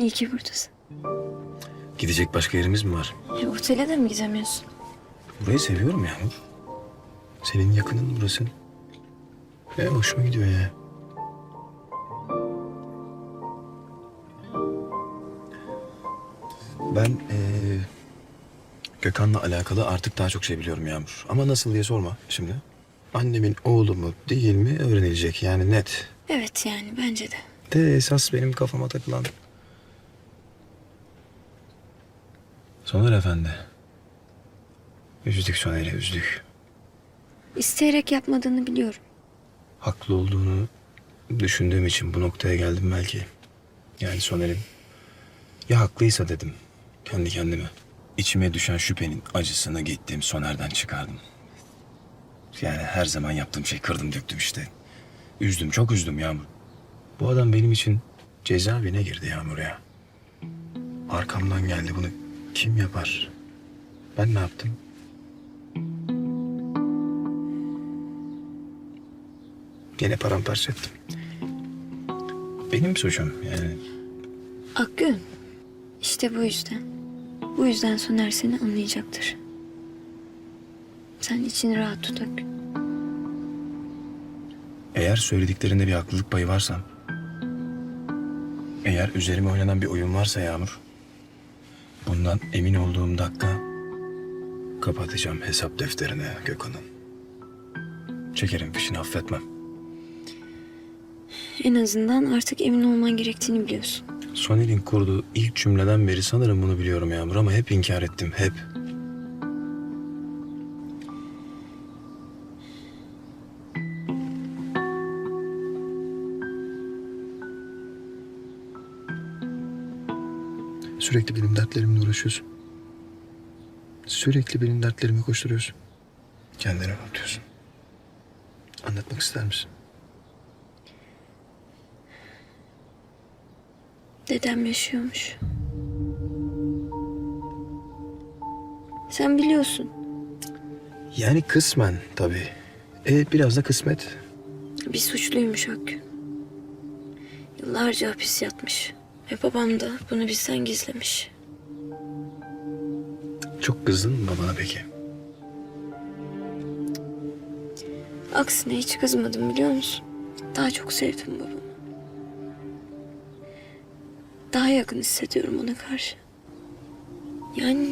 İyi ki buradasın. Gidecek başka yerimiz mi var? E, otele de mi gidemiyorsun? Burayı seviyorum Yağmur. Senin yakının burası. Ve hoşuma gidiyor ya. Ben eee Gökhan'la alakalı artık daha çok şey biliyorum Yağmur. Ama nasıl diye sorma şimdi. Annemin oğlu mu değil mi öğrenilecek yani net. Evet yani bence de. De esas benim kafama takılan. Soner Efendi. Üzdük Soner'i üzdük. İsteyerek yapmadığını biliyorum. Haklı olduğunu düşündüğüm için bu noktaya geldim belki. Yani Soner'in. Ya haklıysa dedim kendi kendime. İçime düşen şüphenin acısını gittiğim Soner'den çıkardım. Yani her zaman yaptığım şey kırdım döktüm işte. Üzdüm çok üzdüm Yağmur. Bu adam benim için cezaevine girdi Yağmur ya. Arkamdan geldi bunu kim yapar? Ben ne yaptım? Gene paramparça ettim. Benim suçum yani. Akgün. İşte bu yüzden. Bu yüzden Soner seni anlayacaktır. Sen içini rahat tut Akgün. Eğer söylediklerinde bir haklılık payı varsa... Eğer üzerime oynanan bir oyun varsa Yağmur... Bundan emin olduğum dakika... Kapatacağım hesap defterine Gökhan'ın. Çekerim fişini affetmem. En azından artık emin olman gerektiğini biliyorsun. Soner'in kurduğu ilk cümleden beri sanırım bunu biliyorum Yağmur ama hep inkar ettim, hep. Sürekli benim dertlerimle uğraşıyorsun. Sürekli benim dertlerimi koşturuyorsun. Kendini unutuyorsun. Anlatmak ister misin? Dedem yaşıyormuş. Sen biliyorsun. Yani kısmen tabii. E, biraz da kısmet. Bir suçluymuş Akgün. Yıllarca hapis yatmış. Ve babam da bunu bizden gizlemiş. Çok kızdın mı babana peki? Aksine hiç kızmadım biliyor musun? Daha çok sevdim babamı. Daha yakın hissediyorum ona karşı. Yani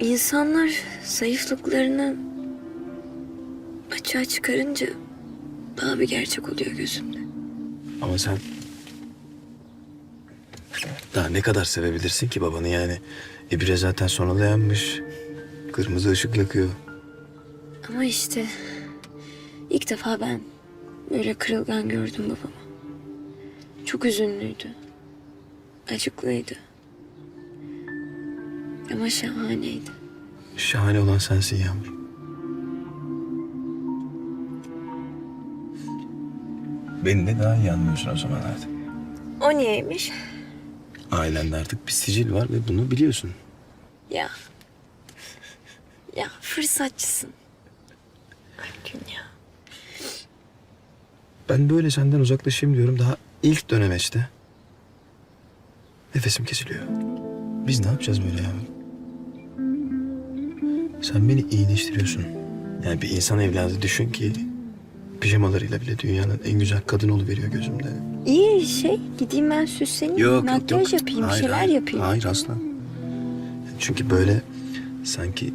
insanlar zayıflıklarını açığa çıkarınca daha bir gerçek oluyor gözümde. Ama sen daha ne kadar sevebilirsin ki babanı yani? E bire zaten sonunda yanmış. Kırmızı ışık yakıyor. Ama işte ilk defa ben böyle kırılgan gördüm babamı. Çok üzünlüydü. Acıklıydı. Ama şahaneydi. Şahane olan sensin Yağmur. Beni de daha iyi anlıyorsun o zaman artık. O niyeymiş? Ailende artık bir sicil var ve bunu biliyorsun. Ya. Ya fırsatçısın. Akgün ya. Ben böyle senden uzaklaşayım diyorum daha ilk dönemeçte. Nefesim kesiliyor. Biz ne yapacağız böyle ya? Sen beni iyileştiriyorsun. Yani bir insan evladı düşün ki pijamalarıyla bile dünyanın en güzel kadın veriyor gözümde. İyi şey gideyim ben süsleneyim. makyaj yapayım bir Hayır, şeyler hayır. yapayım. Hayır aslan. Çünkü böyle sanki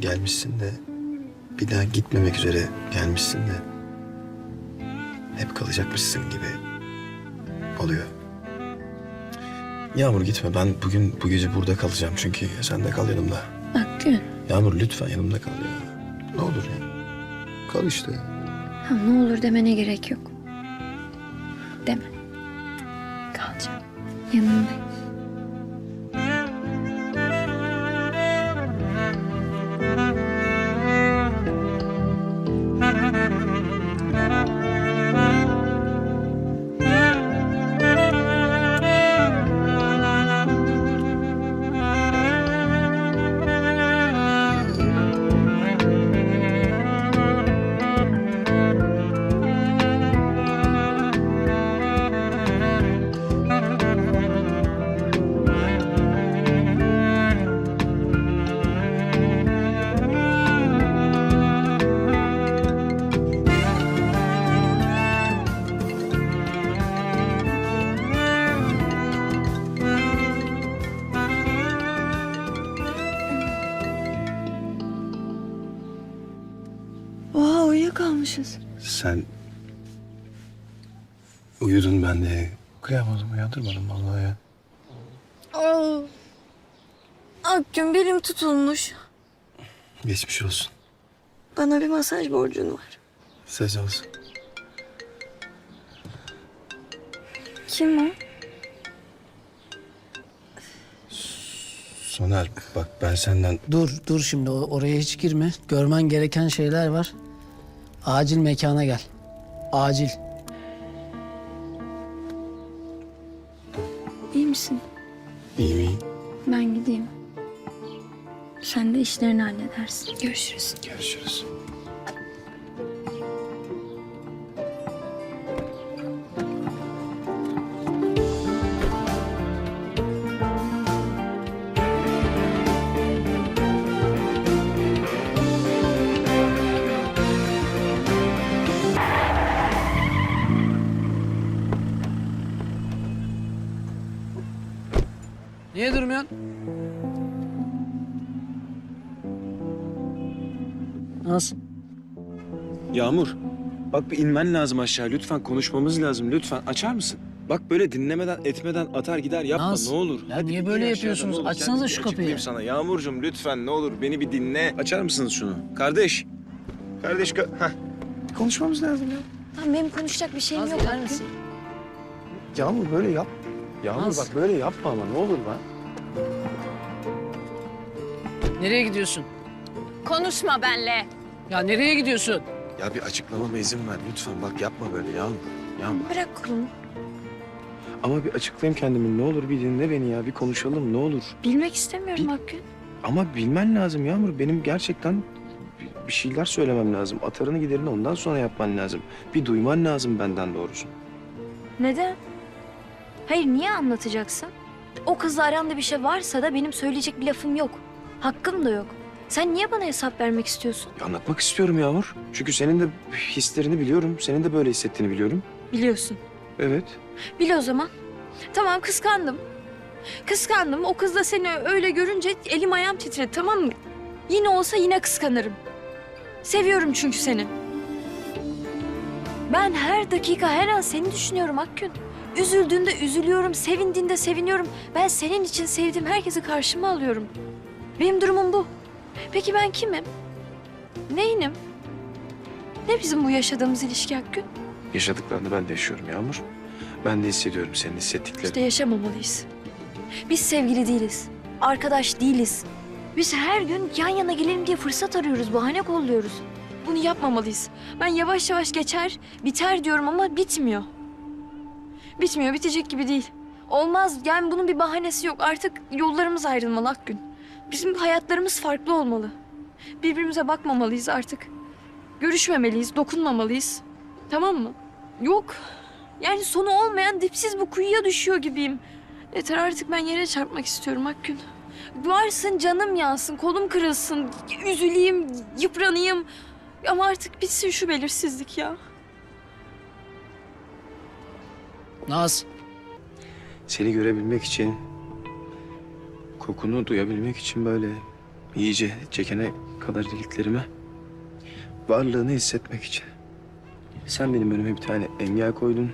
gelmişsin de bir daha gitmemek üzere gelmişsin de hep kalacakmışsın gibi oluyor. Yağmur gitme. Ben bugün bu gece burada kalacağım çünkü sen de kal yanımda. Akgün. Yağmur lütfen yanımda kal ya. Ne olur ya. Kal işte. Ha, ne olur demene gerek yok. Deme. Kalacağım. Yanındayım. Sen uyudun ben de kıyamadım uyandırmadım vallahi ya. Aa, Akgün belim tutulmuş. Geçmiş olsun. Bana bir masaj borcun var. Söz olsun. Kim o? Soner bak ben senden Dur, dur şimdi o- oraya hiç girme. Görmen gereken şeyler var. Acil mekana gel. Acil. İyi misin? iyi miyim? Ben gideyim. Sen de işlerini halledersin. Görüşürüz. Görüşürüz. Nasıl? Yağmur bak bir inmen lazım aşağı lütfen konuşmamız lazım lütfen açar mısın? Bak böyle dinlemeden etmeden atar gider yapma Naz, ne olur. ya Hadi niye böyle aşağıdan, yapıyorsunuz? ne olur. Açsanıza Gel, şu açıklayayım kapıyı. sana Yağmurcuğum lütfen ne olur beni bir dinle. Açar mısınız şunu? Kardeş. Kardeş ka- Heh. Konuşmamız lazım ya. Tamam benim konuşacak bir şeyim Naz yok. Akgün. misin? Yağmur böyle yap. Yağmur Naz. bak böyle yapma ama ne olur lan. Nereye gidiyorsun? Konuşma benle. Ya nereye gidiyorsun? Ya bir açıklamama izin ver lütfen bak yapma böyle Yağmur. Yağmur. Bırak kolumu. Ama bir açıklayayım kendimi ne olur bir dinle beni ya bir konuşalım ne olur. Bilmek istemiyorum Bir- Akgün. Ama bilmen lazım Yağmur. Benim gerçekten bir- bir şeyler söylemem lazım. Atarını giderini ondan sonra yapman lazım. Bir duyman lazım benden doğrusu. Neden? Hayır niye anlatacaksın? O kızla aranda bir şey varsa da benim söyleyecek bir lafım yok. Hakkım da yok. Sen niye bana hesap vermek istiyorsun? Ya anlatmak istiyorum Yağmur. Çünkü senin de hislerini biliyorum. Senin de böyle hissettiğini biliyorum. Biliyorsun. Evet. Bil o zaman. Tamam kıskandım. Kıskandım. O kız da seni öyle görünce elim ayağım titredi tamam mı? Yine olsa yine kıskanırım. Seviyorum çünkü seni. Ben her dakika her an seni düşünüyorum Akgün. Üzüldüğünde üzülüyorum, sevindiğinde seviniyorum. Ben senin için sevdiğim herkesi karşıma alıyorum. Benim durumum bu. Peki ben kimim? Neyinim? Ne bizim bu yaşadığımız ilişki Akgün? Yaşadıklarını ben de yaşıyorum Yağmur. Ben de hissediyorum senin hissettiklerini. İşte yaşamamalıyız. Biz sevgili değiliz. Arkadaş değiliz. Biz her gün yan yana gelelim diye fırsat arıyoruz, bahane kolluyoruz. Bunu yapmamalıyız. Ben yavaş yavaş geçer, biter diyorum ama bitmiyor. Bitmiyor, bitecek gibi değil. Olmaz, yani bunun bir bahanesi yok. Artık yollarımız ayrılmalı Akgün. Bizim hayatlarımız farklı olmalı. Birbirimize bakmamalıyız artık. Görüşmemeliyiz, dokunmamalıyız. Tamam mı? Yok. Yani sonu olmayan dipsiz bu kuyuya düşüyor gibiyim. Yeter artık ben yere çarpmak istiyorum Akgün. Varsın canım yansın, kolum kırılsın, üzüleyim, yıpranayım. Ama artık bitsin şu belirsizlik ya. Naz, Seni görebilmek için, kokunu duyabilmek için böyle iyice çekene kadar iliklerime varlığını hissetmek için. Sen benim önüme bir tane engel koydun.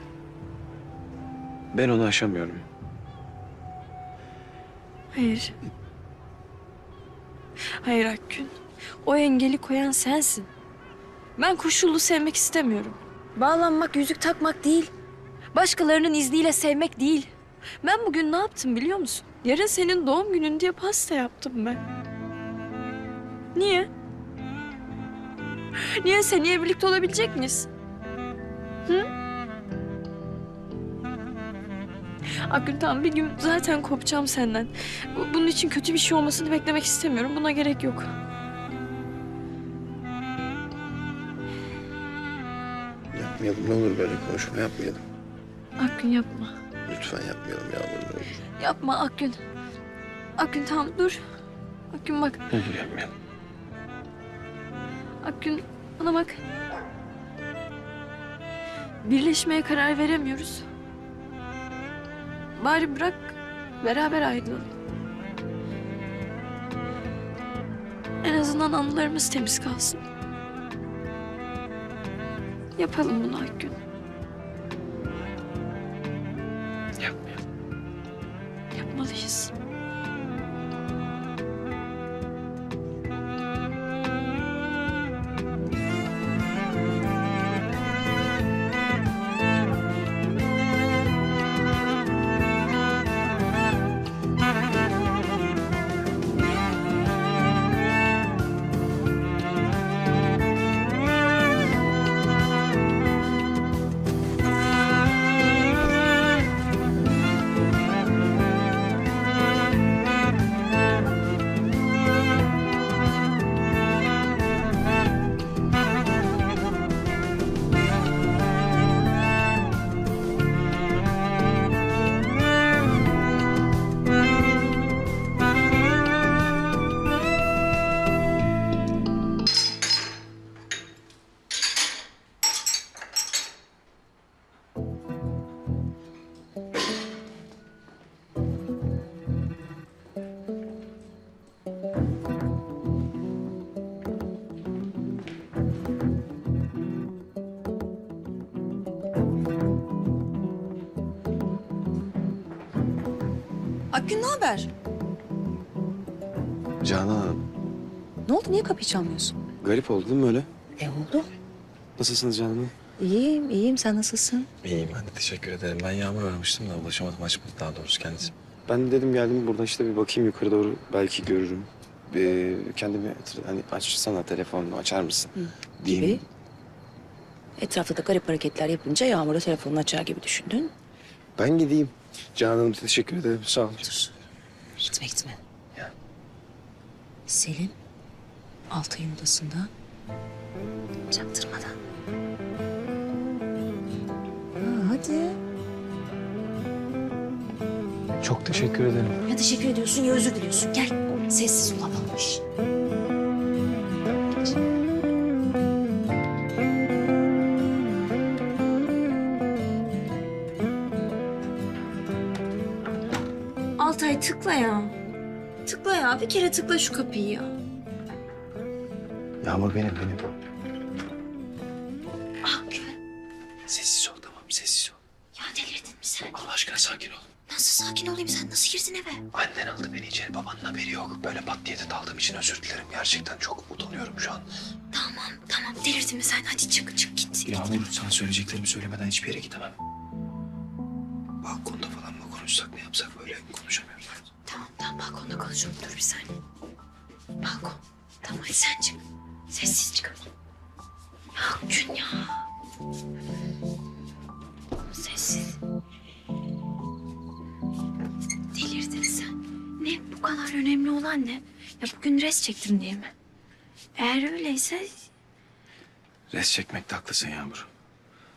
Ben onu aşamıyorum. Hayır. Hayır Akgün. O engeli koyan sensin. Ben koşullu sevmek istemiyorum. Bağlanmak, yüzük takmak değil. Başkalarının izniyle sevmek değil. Ben bugün ne yaptım biliyor musun? Yarın senin doğum günün diye pasta yaptım ben. Niye? Niye seneye birlikte olabilecek miyiz? Hı? Akgün tamam bir gün zaten kopacağım senden. Bu- Bunun için kötü bir şey olmasını beklemek istemiyorum. Buna gerek yok. Yapmayalım ne olur böyle konuşma yapmayalım. Akgün yapma. Lütfen yapmayalım Yağmur ne olur. Yapma Akgün. Akgün tamam dur. Akgün bak. Ne olur yapmayalım. Akgün bana bak. Birleşmeye karar veremiyoruz. Bari bırak beraber ayrılalım. En azından anılarımız temiz kalsın. Yapalım bunu Akgün. Akgün ne haber? Canan Ne oldu? Niye kapıyı çalmıyorsun? garip oldu değil mi öyle? E oldu. Nasılsınız Canan Hanım? İyiyim, iyiyim. Sen nasılsın? İyiyim ben de teşekkür ederim. Ben Yağmur aramıştım da ulaşamadım açmadı daha doğrusu kendisi. Ben dedim geldim burada işte bir bakayım yukarı doğru belki görürüm. Ee, kendimi hani açsana telefonunu açar mısın? diyeyim. Gibi. Etrafta da garip hareketler yapınca Yağmur'a telefonunu açar gibi düşündün. Ben gideyim. Canan Hanım teşekkür ederim sağ olun. Dur. Gitme gitme. Ya. Selin Altay'ın odasında çaktırmadan. Ha, hadi. Çok teşekkür ederim. Ya teşekkür ediyorsun ya özür diliyorsun. Gel. Sessiz olamamış. Altay tıkla ya. Tıkla ya. Bir kere tıkla şu kapıyı ya. Yağmur benim benim. Akgün. Sessiz ol tamam sessiz ol. Ya delirdin mi sen? Allah aşkına sakin ol. Nasıl sakin olayım? Sen nasıl girdin eve? Annen aldı beni içeri babanın haberi yok. Böyle pat diye de daldığım için özür dilerim. Gerçekten çok utanıyorum şu an. Tamam tamam delirdin mi sen? Hadi çık çık git. Yağmur sana söyleyeceklerimi söylemeden hiçbir yere gidemem. Balkonda Tamam balkonda konuşalım. Dur bir saniye. Balkon. Tamam hadi sen çık. Sessiz çık ama. Ya gün ya. Sessiz. Delirdin sen. Ne bu kadar önemli olan ne? Ya bugün res çektim diye mi? Eğer öyleyse Res çekmekte haklısın Yağmur.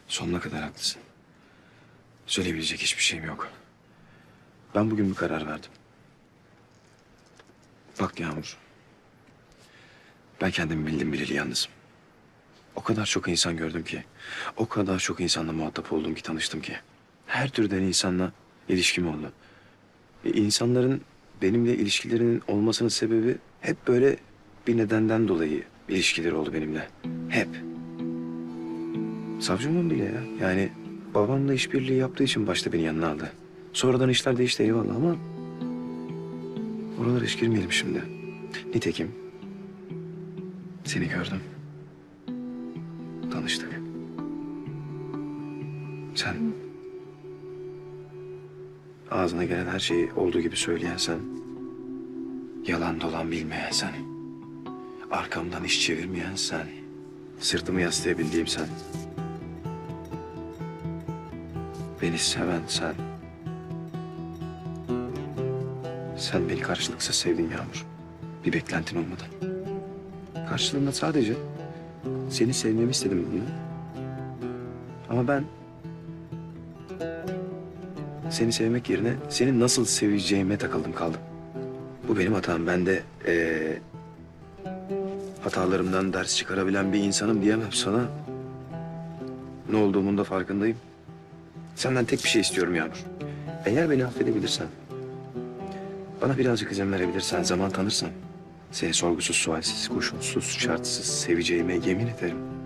Sonuna kadar haklısın. Söyleyebilecek hiçbir şeyim yok. Ben bugün bir karar verdim. Bak Yağmur. Ben kendimi bildim bileli yalnızım. O kadar çok insan gördüm ki. O kadar çok insanla muhatap oldum ki tanıştım ki. Her türden insanla ilişkim oldu. E, insanların benimle ilişkilerinin olmasının sebebi hep böyle bir nedenden dolayı ilişkileri oldu benimle. Hep. Savcımın bile ya. Yani babamla işbirliği yaptığı için başta beni yanına aldı. Sonradan işler değişti eyvallah ama... Oralara hiç girmeyelim şimdi. Nitekim seni gördüm. Tanıştık. Sen ağzına gelen her şeyi olduğu gibi söyleyen sen. Yalan dolan bilmeyen sen. Arkamdan iş çevirmeyen sen. Sırtımı yaslayabildiğim sen. Beni seven sen. Sen beni karşılıksız sevdin Yağmur. Bir beklentin olmadan. Karşılığında sadece seni sevmemi istedim bunu. Ama ben seni sevmek yerine seni nasıl seveceğime takıldım kaldım. Bu benim hatam. Ben de eee, hatalarımdan ders çıkarabilen bir insanım diyemem sana. Ne olduğumun da farkındayım. Senden tek bir şey istiyorum Yağmur. Eğer beni affedebilirsen, bana birazcık izin verebilirsen, zaman tanırsan... ...seni sorgusuz, sualsiz, koşulsuz, şartsız seveceğime yemin ederim.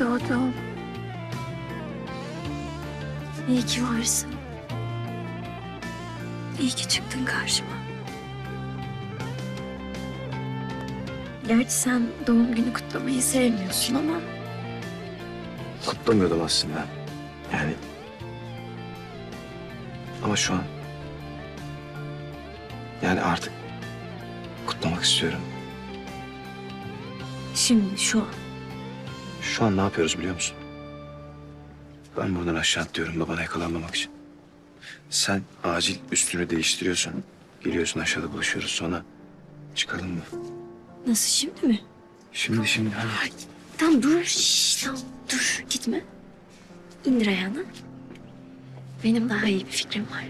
Doğdun. İyi ki varsın. İyi ki çıktın karşıma. Gerçi sen doğum günü kutlamayı sevmiyorsun ama Kutlamıyordum aslında. Yani... Ama şu an... Yani artık kutlamak istiyorum. şimdi şu an Şu an ne yapıyoruz biliyor musun? Ben buradan aşağı atlıyorum babana yakalanmamak için. Sen acil üstünü değiştiriyorsun. Geliyorsun aşağıda buluşuyoruz sonra çıkalım mı? nasıl şimdi mi? Şimdi şimdi hadi. Tamam dur. Şşş, tamam dur gitme. İndir ayağını. Benim daha iyi bir fikrim var.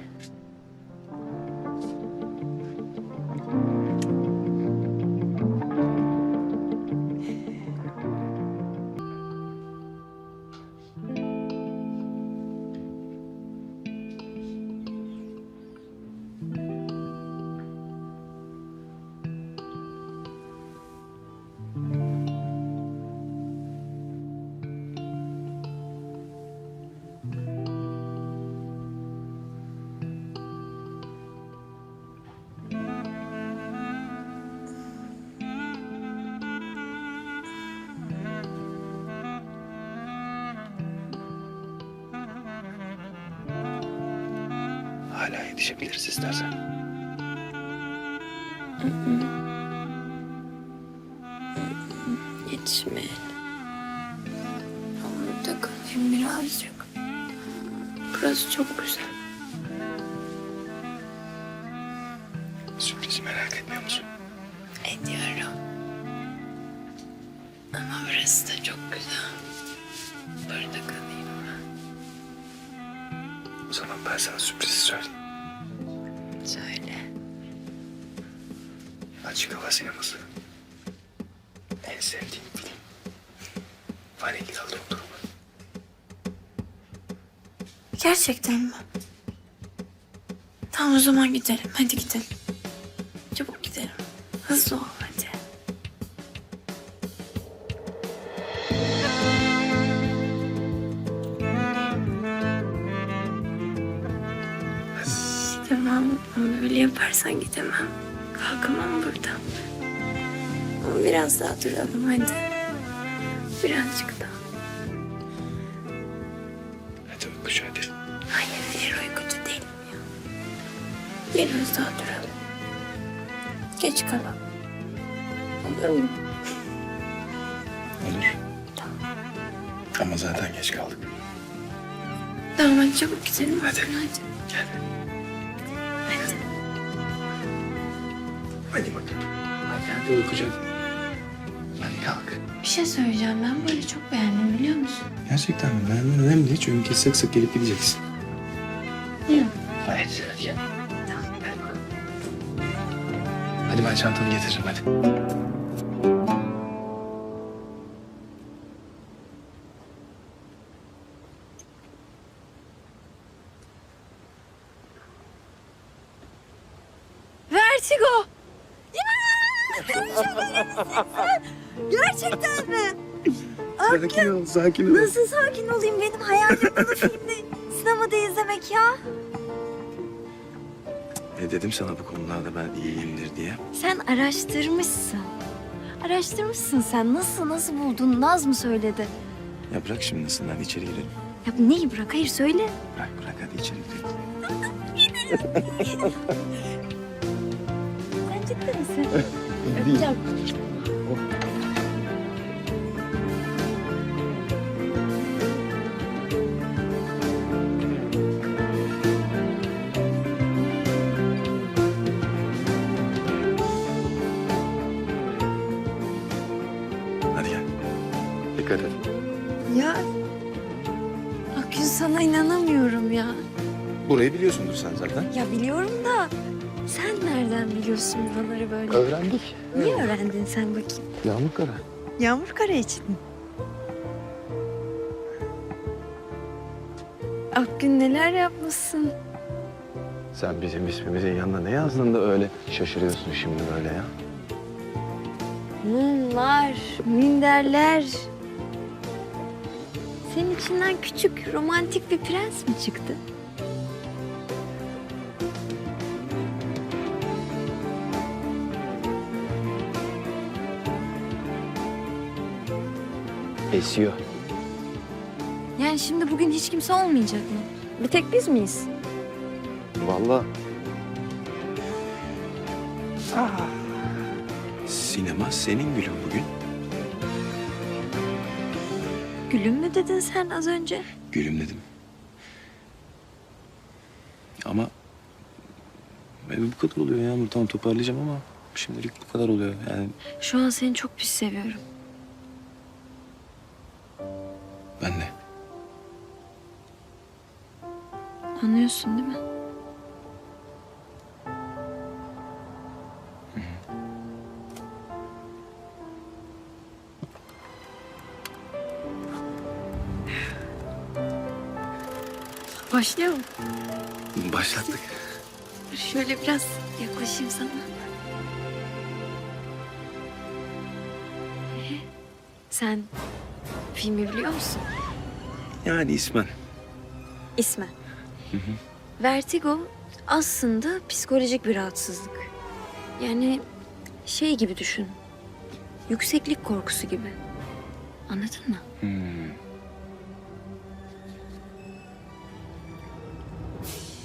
Hala yetişebiliriz istersen. Yetişmeyelim. Burada kalayım birazcık. Burası çok güzel. Sürprizi merak etmiyor musun? Ediyorum. Ama burası da çok güzel. Burada kalayım ben. O zaman ben sana Açık hava sineması. En sevdiğim film. Vanilyalı dondurma. Gerçekten mi? Tamam o zaman gidelim. Hadi gidelim. Çabuk gidelim. Hızlı ol hadi. Gidemem. Böyle yaparsan gidemem. Kalkamam buradan. Ama biraz daha duralım hadi. Birazcık daha. Hadi uykucu hadi. Hayır, hayır uykucu değilim ya. Biraz daha duralım. Geç kalalım. Olur mu? Olur. Ama zaten geç kaldık. Tamam hadi çabuk gidelim. Hadi. Hadi. Gel. Hadi bakalım. Hadi hadi uykucu hadi. Hadi kalk. Bir şey söyleyeceğim. Ben böyle çok beğendim biliyor musun? Gerçekten mi? Beğenmen önemli değil çünkü sık sık gelip gideceksin. Hı. Hayır hadi gel. Hadi ben çantanı getiririm hadi. Sakin ol, sakin ol. Nasıl sakin olayım? Benim hayalim bunu filmde sinemada izlemek ya. Ne dedim sana bu konularda ben iyiyimdir diye. Sen araştırmışsın. Araştırmışsın sen. Nasıl nasıl buldun? Naz mı söyledi? Ya bırak şimdi nasıl hadi içeri girelim. Ya neyi bırak? Hayır söyle. Bırak bırak hadi içeri girelim. Sen ciddi misin? Öpeceğim. Burayı biliyorsundur sen zaten. Ya biliyorum da sen nereden biliyorsun buraları böyle? Öğrendik. Niye öğrendin sen bakayım? Yağmur kara. Yağmur kara için mi? Akgün neler yapmışsın? Sen bizim ismimizin yanına ne yazdın da öyle şaşırıyorsun şimdi böyle ya? Mumlar, minderler. Senin içinden küçük, romantik bir prens mi çıktı? Esiyor. Yani şimdi bugün hiç kimse olmayacak mı? Bir tek biz miyiz? Vallahi. Sinema senin gülün bugün. Gülüm mü dedin sen az önce? Gülüm dedim. Ama e, bu kadar oluyor Yağmur. Tamam toparlayacağım ama şimdilik bu kadar oluyor. Yani Şu an seni çok pis seviyorum. Ben de. Anlıyorsun değil mi? Başlayalım. Başlattık. Şöyle biraz yaklaşayım sana. Sen filmi biliyor musun? Yani ismen. İsmen. Vertigo aslında psikolojik bir rahatsızlık. Yani şey gibi düşün. Yükseklik korkusu gibi. Anladın mı? Hmm.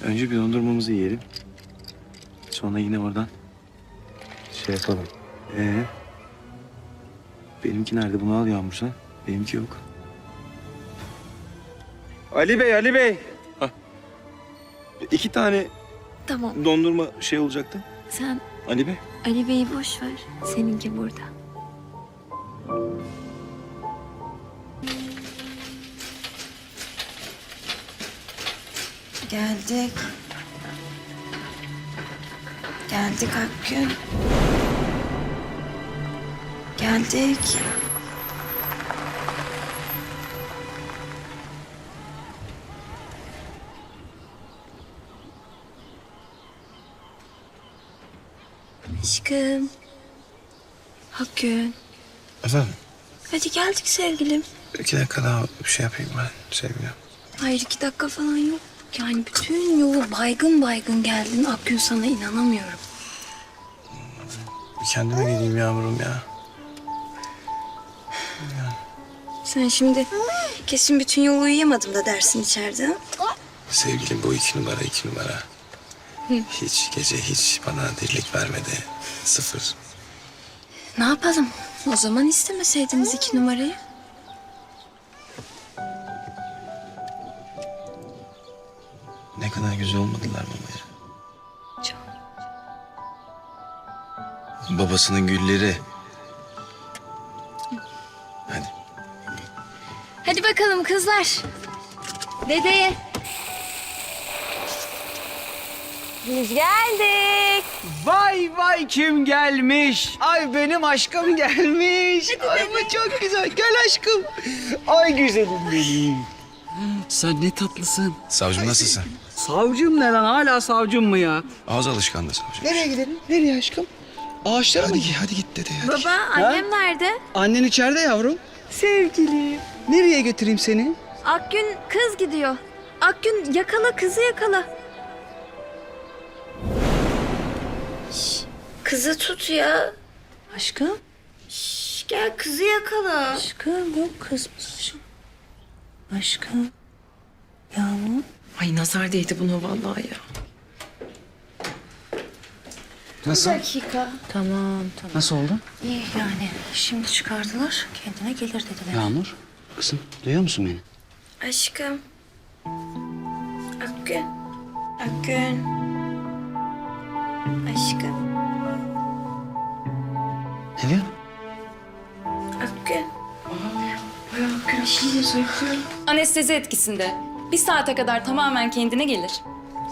Önce bir dondurmamızı yiyelim. Sonra yine oradan şey yapalım. Ee, benimki nerede? Bunu al Yağmur sen. Benimki yok. Ali Bey, Ali Bey. Hah. İki tane Tamam. dondurma şey olacaktı. Sen Ali Bey. Ali Bey'i boş ver. Seninki burada. Geldik. Geldik Akgün. Geldik. Aşkım. Akgün. Efendim? Hadi geldik sevgilim. İki dakika daha bir şey yapayım ben sevgilim. Hayır iki dakika falan yok. Yani bütün yolu baygın baygın geldin. Akgün sana inanamıyorum. Bir kendime geleyim Yağmur'um ya. Sen şimdi kesin bütün yolu uyuyamadım da dersin içeride. ha? Sevgilim bu iki numara iki numara. Hiç gece hiç bana dirlik vermedi. Sıfır. Ne yapalım? O zaman istemeseydiniz iki numarayı. Ne kadar güzel olmadılar babaya. Çok. Babasının gülleri. Hadi. Hadi bakalım kızlar. Dedeye. Biz geldik. Vay vay kim gelmiş? Ay benim aşkım gelmiş. Ay bu çok güzel. Gel aşkım. Ay güzelim benim. Sen ne tatlısın. Savcım nasılsın? Savcım ne lan? Hala savcım mı ya? Ağız alışkanlığı savcım. Nereye gidelim? Nereye aşkım? Ağaçlara mı? Hadi, hadi git dedi. Hadi. Baba annem nerede? Annen içeride yavrum. Sevgilim. Nereye götüreyim seni? Akgün kız gidiyor. Akgün yakala kızı yakala. Kızı tut ya. Aşkım. Şş, gel kızı yakala. Aşkım yok kızmış. Aşkım. Yağmur. Ay nazar değdi buna vallahi ya. Nasıl? Tamam tamam. Nasıl oldu? İyi yani. Şimdi çıkardılar. Kendine gelir dediler. Yağmur. Kızım duyuyor musun beni? Aşkım. Akgün. Akgün. Aşkım. Ne diyor? Akgün. Anestezi etkisinde. Bir saate kadar tamamen kendine gelir.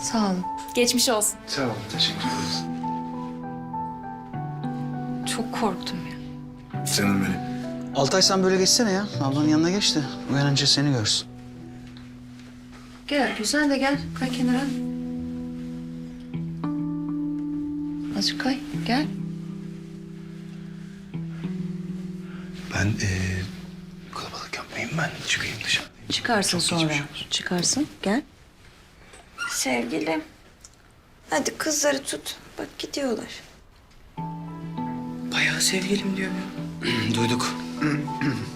Sağ olun. Geçmiş olsun. Sağ ol, teşekkür ederiz. Çok korktum ya. Canım benim. Altay sen böyle geçsene ya. Ablanın yanına geç de uyanınca seni görsün. Gel güzel de gel. Kay kenara. Azıcık kay. Gel. Ben ee, kalabalık yapmayayım ben. Çıkayım dışarı. Çıkarsın sonra. Çıkarsın. Gel. Sevgilim. Hadi kızları tut. Bak gidiyorlar. Bayağı sevgilim diyor. Duyduk.